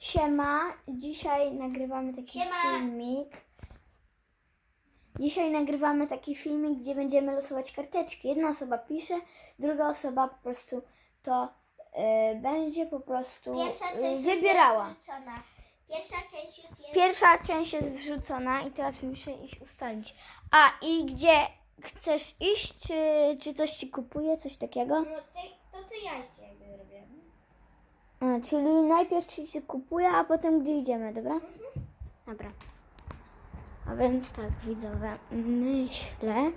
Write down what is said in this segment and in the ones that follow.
Siema, dzisiaj nagrywamy taki Siema. filmik. Dzisiaj nagrywamy taki filmik, gdzie będziemy losować karteczki. Jedna osoba pisze, druga osoba po prostu to e, będzie po prostu Pierwsza e, część wybierała. jest wrzucona. Pierwsza część już jest. Pierwsza część jest wrzucona i teraz muszę iść ustalić. A i gdzie chcesz iść? Czy, czy coś ci kupuje, coś takiego? No, ty, to co ja robię. A, czyli najpierw ci się kupuje, a potem gdzie idziemy, dobra? Dobra. A więc tak, widzowie, myślę,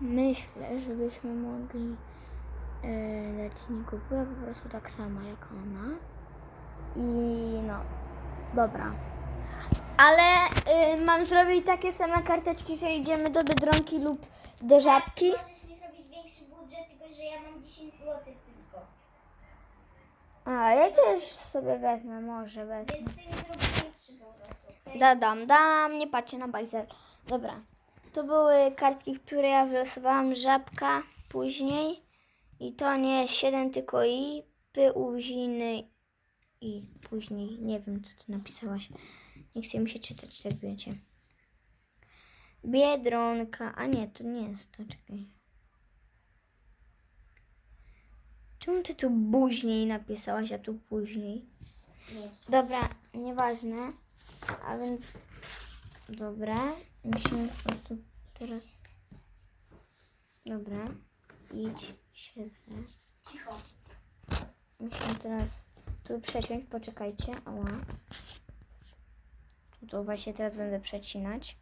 myślę, żebyśmy mogli e, dać nie kupuję po prostu tak samo jak ona. I no, dobra. Ale y, mam zrobić takie same karteczki, że idziemy do Biedronki lub do Żabki. Możesz mi zrobić większy budżet, tylko że ja mam 10 zł. A, ja też sobie wezmę, może wezmę. Więc ty mi zrobisz większy po prostu. okej? Da, dam, dam, nie patrzcie na bajzel. Dobra. To były kartki, które ja wylosowałam. Żabka później. I to nie 7, tylko i, py, uziny i później. Nie wiem, co ty napisałaś. Nie chce mi się czytać, tak wiecie. Biedronka. A nie, to nie jest to, czekaj. Czemu ty tu później napisałaś, a tu później? Nie. Dobra, nieważne. A więc dobra, musimy po prostu teraz. Dobra, idź, siedzę. Cicho. Musimy teraz tu przeciąć, poczekajcie. Ała. Tu to właśnie teraz będę przecinać.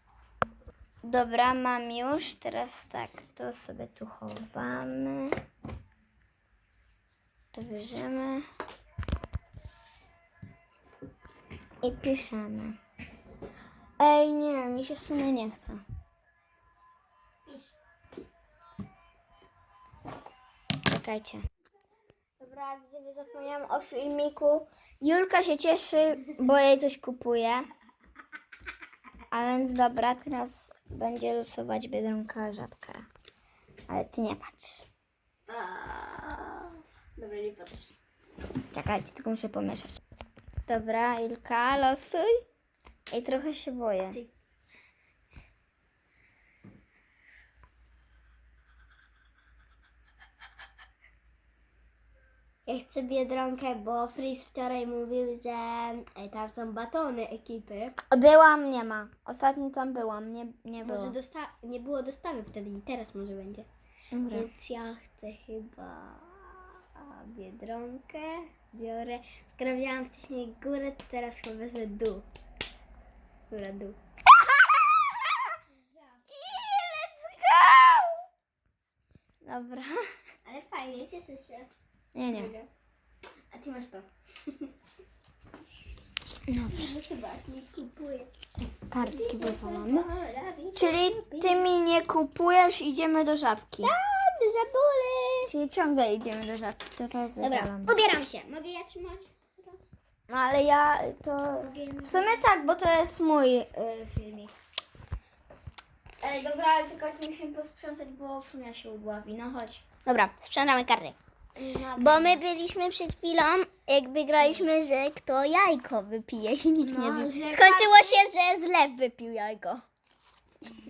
Dobra, mam już. Teraz tak, to sobie tu chowamy. Bierzemy. I piszemy. Ej, nie, mi się w sumie nie chce. Pisz. Czekajcie. Dobra, widzowie, zapomniałam o filmiku. Julka się cieszy, bo jej coś kupuje. A więc dobra, teraz będzie losować Biedronka żabka. Ale ty nie patrz. Nie patrz. Czekajcie, tylko muszę pomieszać. Dobra, Julka, losuj. I trochę się boję. Ty. Ja chcę Biedronkę, bo Fris wczoraj mówił, że e, tam są batony ekipy. Byłam, nie ma. Ostatnio tam byłam, nie, nie było. Może dosta- nie było dostawy wtedy i teraz może będzie. Dobra. Więc ja chcę chyba Biedronkę. Biorę. Skoro miałam wcześniej górę, to teraz chyba wezmę dół. Góra, dół. Let's go! Dobra. Ale fajnie, cieszę się. Nie, nie. A ty masz to. Dobra. No nie kupuję. Kartki wywalamy. Czyli ty mi nie kupujesz, idziemy do żabki. Żabule! Czyli ciągle idziemy do żabki, to to Dobra, wywalam. ubieram się. Mogę ja trzymać? No ale ja to... W sumie tak, bo to jest mój y, filmik. Ej, dobra, ale tylko musimy posprzątać, bo Funia się udławi. No chodź. Dobra, sprzedamy karty. Bo my byliśmy przed chwilą, jakby graliśmy, że kto jajko wypije i nikt No, nie że wie. Skończyło się, że zlew wypił jajko.